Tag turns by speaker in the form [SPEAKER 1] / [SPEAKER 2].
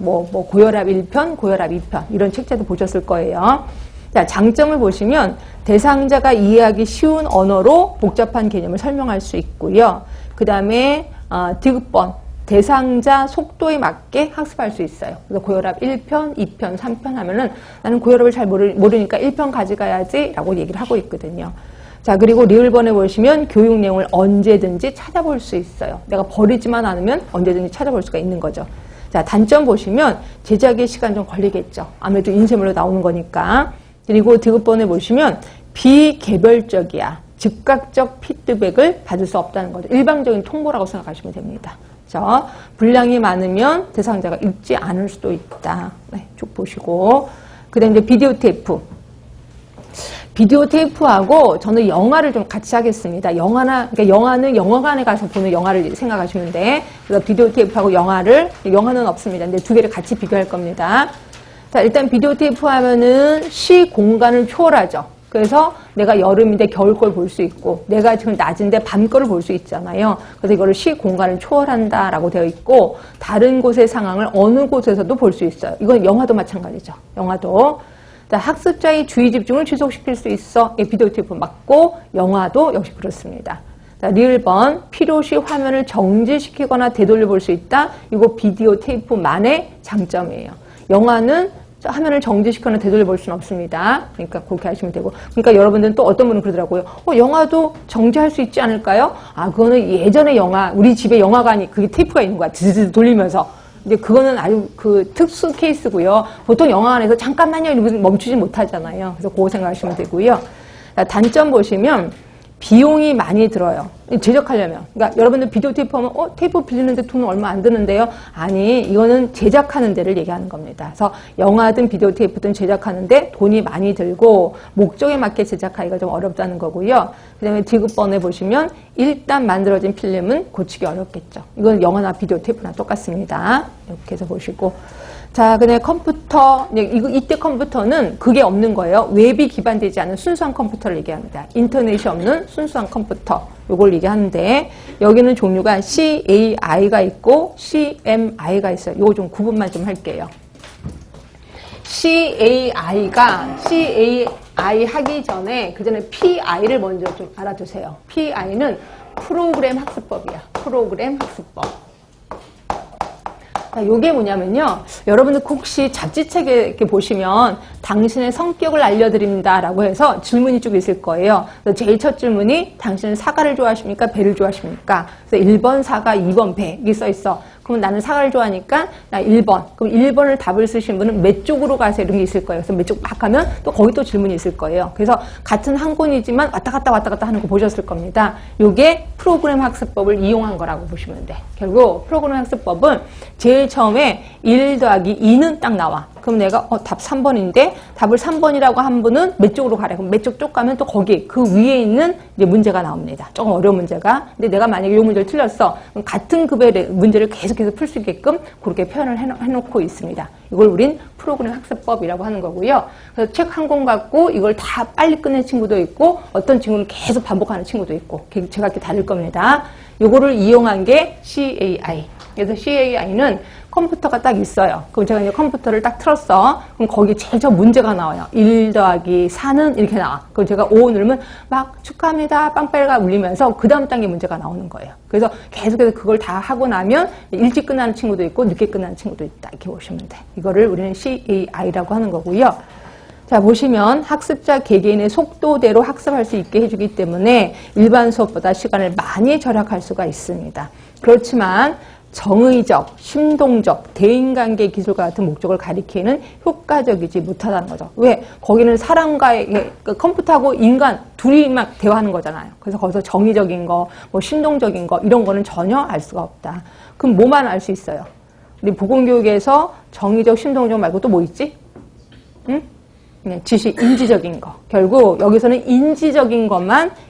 [SPEAKER 1] 뭐, 뭐 고혈압 1편, 고혈압 2편 이런 책자도 보셨을 거예요. 자, 장점을 보시면 대상자가 이해하기 쉬운 언어로 복잡한 개념을 설명할 수 있고요. 그 다음에 어, 디귿번 대상자 속도에 맞게 학습할 수 있어요. 그래서 고혈압 1편, 2편, 3편 하면은 나는 고혈압을 잘 모르, 모르니까 1편 가져가야지 라고 얘기를 하고 있거든요. 자, 그리고 리을번에 보시면 교육 내용을 언제든지 찾아볼 수 있어요. 내가 버리지만 않으면 언제든지 찾아볼 수가 있는 거죠. 자, 단점 보시면 제작의 시간 좀 걸리겠죠. 아무래도 인쇄물로 나오는 거니까. 그리고 디귿번에 보시면 비개별적이야. 즉각적 피드백을 받을 수 없다는 거죠. 일방적인 통보라고 생각하시면 됩니다. 그렇죠? 분량이 많으면 대상자가 읽지 않을 수도 있다. 네, 쭉 보시고. 그 다음에 비디오 테이프. 비디오 테이프하고 저는 영화를 좀 같이 하겠습니다. 영화나, 그러니까 영화는 영화관에 가서 보는 영화를 생각하시면 돼. 그래서 비디오 테이프하고 영화를, 영화는 없습니다. 근데 두 개를 같이 비교할 겁니다. 자, 일단 비디오 테이프 하면은 시 공간을 초월하죠. 그래서 내가 여름인데 겨울 걸 볼 수 있고, 내가 지금 낮인데 밤 거를 볼 수 있잖아요. 그래서 이거를 시 공간을 초월한다라고 되어 있고, 다른 곳의 상황을 어느 곳에서도 볼 수 있어요. 이건 영화도 마찬가지죠. 영화도. 자, 학습자의 주의 집중을 지속시킬 수 있어. 예, 비디오 테이프 맞고, 영화도 역시 그렇습니다. 자, 리을 번 필요시 화면을 정지시키거나 되돌려 볼 수 있다. 이거 비디오 테이프만의 장점이에요. 영화는 화면을 정지시거나 되돌려 볼 수는 없습니다. 그러니까 그렇게 하시면 되고. 그러니까 여러분들은 또 어떤 분은 그러더라고요. 어, 영화도 정지할 수 있지 않을까요? 아, 그거는 예전에 영화, 우리 집에 영화관이 그게 테이프가 있는 거야. 드드드 돌리면서. 근데 그거는 아주 그 특수 케이스고요. 보통 영화관에서 잠깐만요 이러면 멈추지 못하잖아요. 그래서 그거 생각하시면 되고요. 자, 단점 보시면 비용이 많이 들어요. 제작하려면. 그러니까 여러분들 비디오 테이프 하면 어 테이프 빌리는데 돈 얼마 안 드는데요. 아니 이거는 제작하는 데를 얘기하는 겁니다. 그래서 영화든 비디오 테이프든 제작하는데 돈이 많이 들고 목적에 맞게 제작하기가 좀 어렵다는 거고요. 그 다음에 디귿번에 보시면 일단 만들어진 필름은 고치기 어렵겠죠. 이건 영화나 비디오 테이프나 똑같습니다. 이렇게 해서 보시고 자, 그다음에 컴퓨터, 이거 이때 컴퓨터는 그게 없는 거예요. 웹이 기반되지 않은 순수한 컴퓨터를 얘기합니다. 인터넷이 없는 순수한 컴퓨터. 요걸 얘기하는데 여기는 종류가 CAI가 있고 CMI가 있어요. 요거 좀 구분만 좀 할게요. CAI가 CAI 하기 전에 그 전에 PI를 먼저 좀 알아두세요. PI는 프로그램 학습법이야. 프로그램 학습법. 자, 요게 뭐냐면요. 여러분들 혹시 잡지책에 이렇게 보시면 당신의 성격을 알려드립니다라고 해서 질문이 쭉 있을 거예요. 그래서 제일 첫 질문이 당신은 사과를 좋아하십니까? 배를 좋아하십니까? 그래서 1번 사과, 2번 배. 이게 써 있어. 그럼 나는 사과를 좋아하니까 나 1번. 그럼 1번을 답을 쓰신 분은 몇 쪽으로 가세요? 이런 게 있을 거예요. 그래서 몇 쪽 막 하면 또 거기 또 질문이 있을 거예요. 그래서 같은 한 권이지만 왔다 갔다 왔다 갔다 하는 거 보셨을 겁니다. 요게 프로그램 학습법을 이용한 거라고 보시면 돼. 결국 프로그램 학습법은 제일 처음에 1 더하기 2는 딱 나와. 그럼 내가 어, 답 3번인데 답을 3번이라고 한 분은 몇 쪽으로 가래? 그럼 몇 쪽 쪽 가면 또 거기 그 위에 있는 이제 문제가 나옵니다. 조금 어려운 문제가. 근데 내가 만약에 이 문제를 틀렸어. 같은 급의 문제를 계속해서 풀 수 있게끔 그렇게 표현을 해놓, 해놓고 있습니다. 이걸 우린 프로그램 학습법이라고 하는 거고요. 그래서 책 한 권 갖고 이걸 다 빨리 끝낸 친구도 있고 어떤 친구는 계속 반복하는 친구도 있고 제가 이렇게 다를 겁니다. 이거를 이용한 게 CAI. 그래서 CAI는 컴퓨터가 딱 있어요. 그럼 제가 이제 컴퓨터를 딱 틀었어. 그럼 거기 제일 저 문제가 나와요. 1 더하기 4는 이렇게 나와. 그럼 제가 5 누르면 막 축하합니다. 빵벨가 울리면서 그 다음 단계 문제가 나오는 거예요. 그래서 계속해서 그걸 다 하고 나면 일찍 끝나는 친구도 있고 늦게 끝나는 친구도 있다. 이렇게 보시면 돼. 이거를 우리는 CAI라고 하는 거고요. 자, 보시면 학습자 개개인의 속도대로 학습할 수 있게 해주기 때문에 일반 수업보다 시간을 많이 절약할 수가 있습니다. 그렇지만 정의적, 심동적, 대인관계 기술과 같은 목적을 가리키는 효과적이지 못하다는 거죠. 왜? 거기는 사람과의 그 컴퓨터하고 인간 둘이 막 대화하는 거잖아요. 그래서 거기서 정의적인 거, 뭐 심동적인 거 이런 거는 전혀 알 수가 없다. 그럼 뭐만 알 수 있어요? 우리 보건교육에서 정의적, 심동적 말고 또 뭐 있지? 응? 네, 지식, 인지적인 거. 결국 여기서는 인지적인 것만